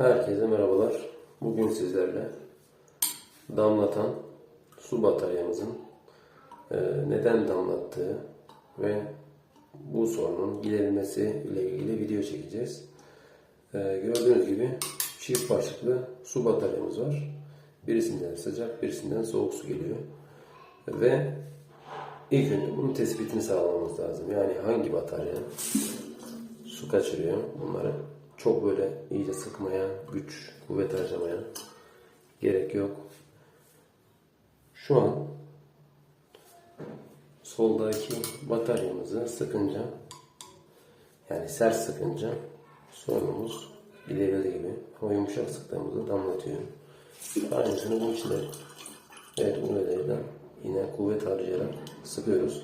Herkese merhabalar. Bugün sizlerle damlatan su bataryamızın e, neden damlattığı ve bu sorunun giderilmesi ile ilgili video çekeceğiz. E, Gördüğünüz gibi çift başlıklı su bataryamız var. Birisinden sıcak, birisinden soğuk su geliyor. Ve ilk önce bunun tespitini sağlamamız lazım. Yani hangi batarya su kaçırıyor bunları. Çok böyle iyice sıkmaya, güç, kuvvet harcamaya gerek yok. Şu an soldaki bataryamızı sıkınca yani sert sıkınca sorunumuz giderildiği gibi ama yumuşak sıktığımızda damlatıyor. Aynısını bu içinde evet UV'de yine kuvvet harcayarak sıkıyoruz.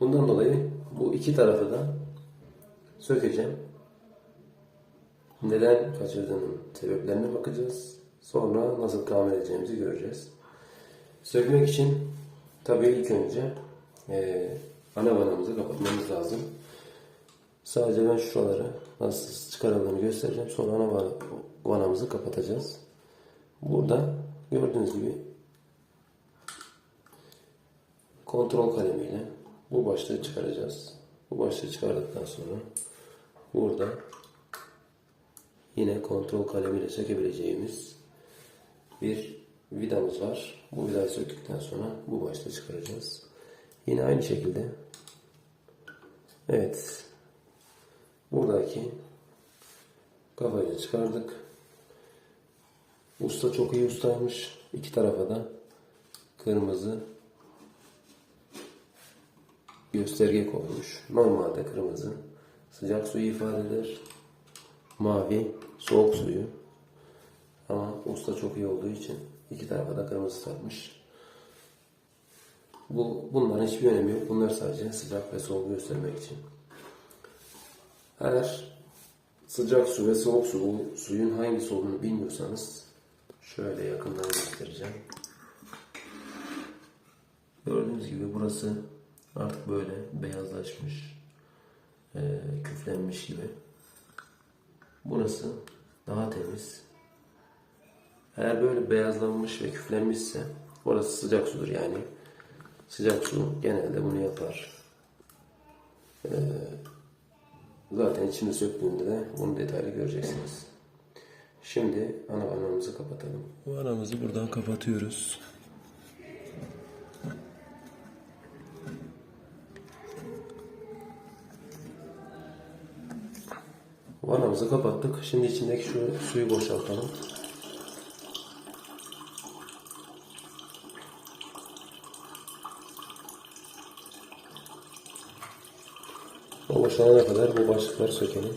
Bundan dolayı bu iki tarafı da sökeceğim. Neden kaçırdığının sebeplerine bakacağız. Sonra nasıl tamir edeceğimizi göreceğiz. Sökmek için tabii ilk önce eee ana vanamızı kapatmamız lazım. Sadece ben şuraları nasıl çıkarıldığını göstereceğim. Sonra ana van- vanamızı kapatacağız. Burada gördüğünüz gibi kontrol kalemiyle bu başlığı çıkaracağız. Bu başlığı çıkardıktan sonra burada yine kontrol kalemiyle sökebileceğimiz bir vidamız var. Bu vidayı söktükten sonra bu başlığı çıkaracağız. Yine aynı şekilde evet buradaki kafayı çıkardık. Usta çok iyi ustaymış. İki tarafa da kırmızı gösterge koymuş. Normalde kırmızı sıcak suyu ifade eder. Mavi soğuk suyu. Ama usta çok iyi olduğu için iki tarafa da kırmızı takmış. Bu, bunların hiçbir önemi yok. Bunlar sadece sıcak ve soğuk göstermek için. Eğer sıcak su ve soğuk su suyun hangisi olduğunu bilmiyorsanız şöyle yakından göstereceğim. Gördüğünüz gibi burası artık böyle beyazlaşmış, eee, küflenmiş gibi. Burası daha temiz. Eğer böyle beyazlanmış ve küflenmişse orası sıcak sudur yani. Sıcak su genelde bunu yapar. Eee, zaten içini söktüğünde de bunu detaylı göreceksiniz. Şimdi ana vanamızı kapatalım. Vanamızı buradan kapatıyoruz. Vanamızı kapattık. Şimdi içindeki şu suyu boşaltalım. Boşalana kadar bu başlıkları sökelim.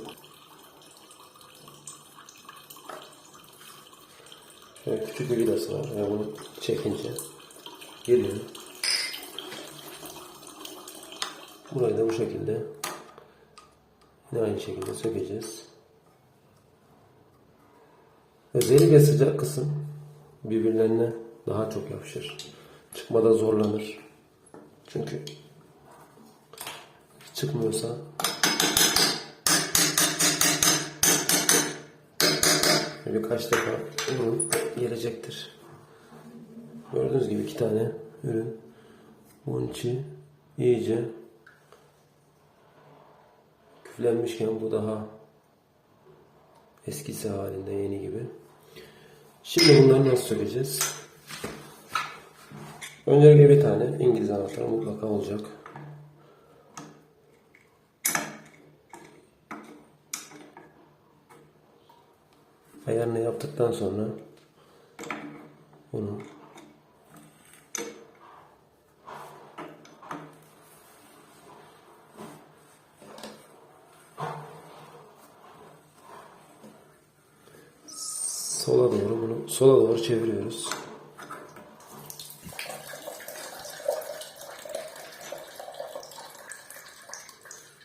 Şöyle küçük bir vidası var. Yani bunu çekince geliyor. Burayı da bu şekilde Yine aynı şekilde sökeceğiz. Özellikle sıcak kısım birbirlerine daha çok yapışır. Çıkmada zorlanır. Çünkü çıkmıyorsa birkaç defa ürün gelecektir. Gördüğünüz gibi iki tane ürün bunun içi iyice küflenmişken bu daha eskisi halinde yeni gibi. Şimdi bunları nasıl sökeceğiz? Öncelikle bir tane İngiliz anahtarı mutlaka olacak. Ayarını yaptıktan sonra bunu sola doğru bunu sola doğru çeviriyoruz.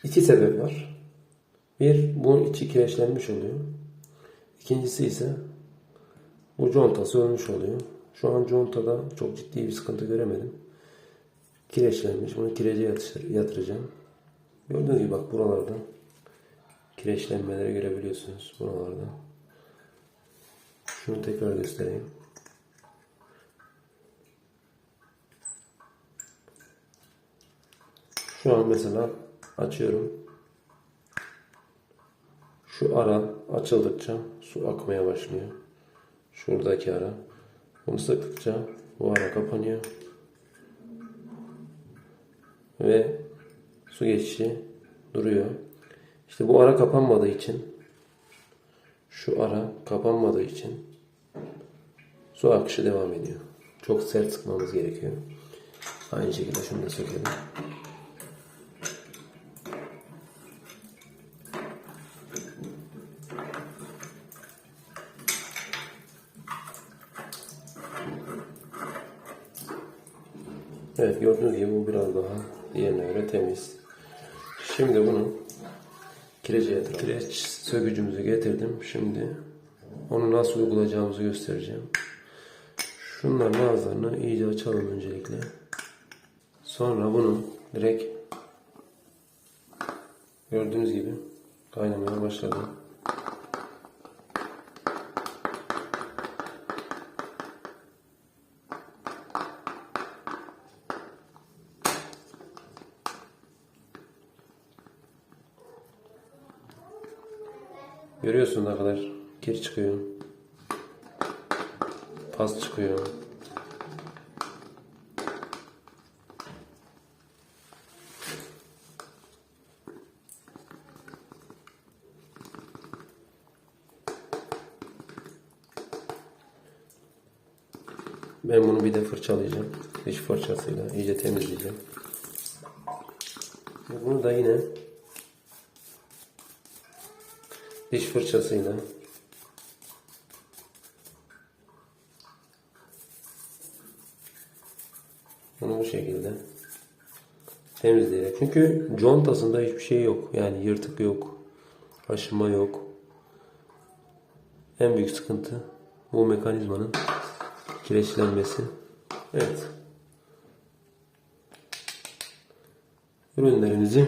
İki sebep var. Bir, bunun içi kireçlenmiş oluyor. İkincisi ise bu contası ölmüş oluyor. Şu an contada çok ciddi bir sıkıntı göremedim. Kireçlenmiş. Bunu kirece yatıracağım. Gördüğünüz gibi bak buralarda kireçlenmeleri görebiliyorsunuz. Buralarda. Şunu tekrar göstereyim. Şu an mesela açıyorum. Şu ara açıldıkça su akmaya başlıyor. Şuradaki ara. Bunu sıktıkça bu ara kapanıyor. Ve su geçişi duruyor. İşte bu ara kapanmadığı için şu ara kapanmadığı için su akışı devam ediyor. Çok sert sıkmamız gerekiyor. Aynı şekilde şunu da sökelim. Evet gördüğünüz gibi bu biraz daha diğerine göre temiz. Şimdi bunu kirece yatıralım. Kireç sökücümüzü getirdim. Şimdi onu nasıl uygulayacağımızı göstereceğim. Şunların ağızlarını iyice açalım öncelikle. Sonra bunu direkt gördüğünüz gibi kaynamaya başladı. Görüyorsun ne kadar kir çıkıyor. Pas çıkıyor. Ben bunu bir de fırçalayacağım. Diş fırçasıyla iyice temizleyeceğim. Bunu da yine diş fırçasıyla bunu bu şekilde temizleyerek. Çünkü contasında hiçbir şey yok. Yani yırtık yok. Aşınma yok. En büyük sıkıntı bu mekanizmanın kireçlenmesi. Evet. Ürünlerimizi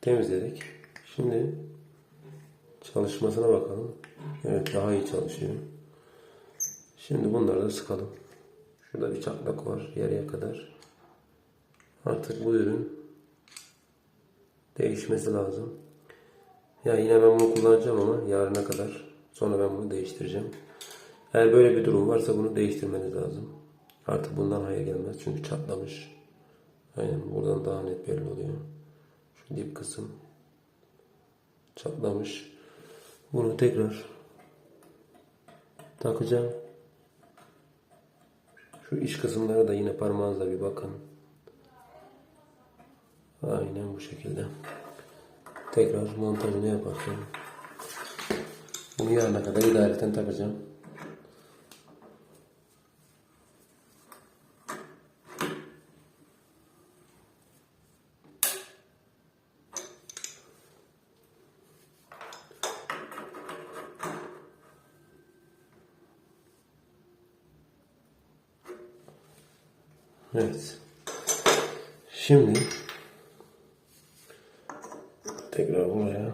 temizledik. Şimdi çalışmasına bakalım. Evet daha iyi çalışıyor. Şimdi bunları da sıkalım. Şurada bir çatlak var yarıya kadar. Artık bu ürün değişmesi lazım. Ya yine ben bunu kullanacağım ama yarına kadar. Sonra ben bunu değiştireceğim. Eğer böyle bir durum varsa bunu değiştirmeniz lazım. Artık bundan hayır gelmez çünkü çatlamış. Aynen buradan daha net belli oluyor. Şu dip kısım çatlamış. Bunu tekrar takacağım. Şu iç kısımlara da yine parmağınızla bir bakın. Aynen bu şekilde. Tekrar montajını yaparken bunu yarına kadar idareten takacağım. Evet. Şimdi tekrar buraya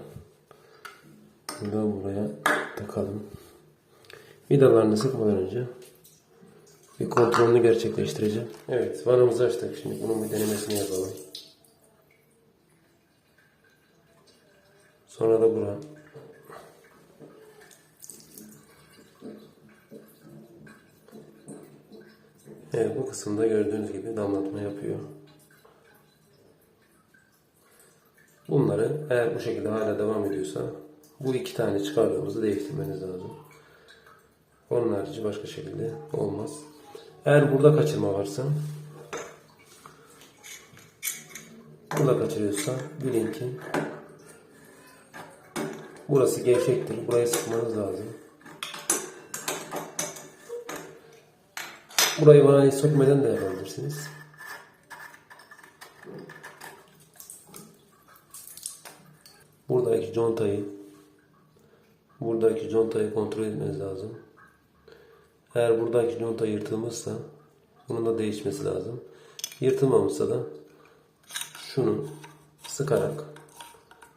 buradan buraya takalım. Vidalarını sıkmadan önce bir kontrolünü gerçekleştireceğim. Evet, vanamızı açtık. Şimdi bunun bir denemesini yapalım. Sonra da bura. Evet, bu kısımda gördüğünüz gibi damlatma yapıyor. Bunları eğer bu şekilde hala devam ediyorsa bu iki tane çıkardığımızı değiştirmeniz lazım. Onun harici başka şekilde olmaz. Eğer burada kaçırma varsa burada kaçırıyorsa bilin ki burası gevşektir. Burayı sıkmanız lazım. Burayı bana sökmeden de yapabilirsiniz. Buradaki contayı buradaki contayı kontrol etmeniz lazım. Eğer buradaki conta yırtılmışsa bunun da değişmesi lazım. Yırtılmamışsa da şunu sıkarak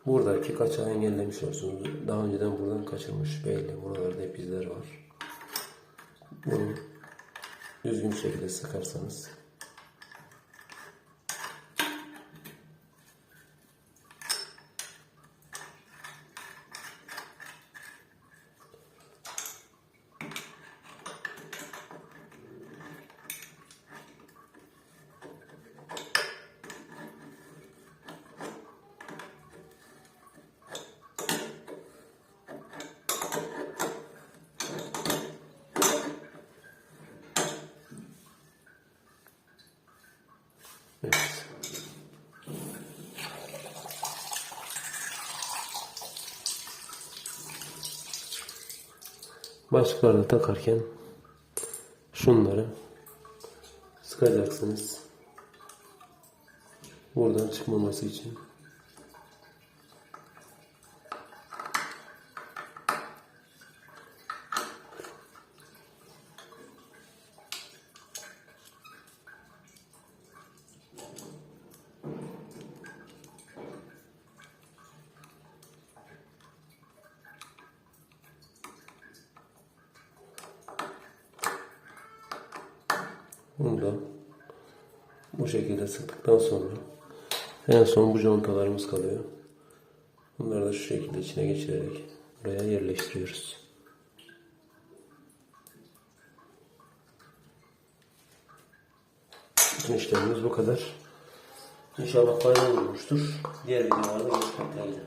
Buradaki kaçağı engellemiş olursunuz. Daha önceden buradan kaçırmış belli. Buralarda hep izler var. Bunu düzgün şekilde sıkarsanız Evet. Başlıklarını takarken şunları sıkacaksınız. Buradan çıkmaması için. Bunu da bu şekilde sıktıktan sonra en son bu contalarımız kalıyor. Bunları da şu şekilde içine geçirerek buraya yerleştiriyoruz. Bütün işlemimiz bu kadar. İnşallah faydalı olmuştur. Diğer videolarda görüşmek dileğiyle.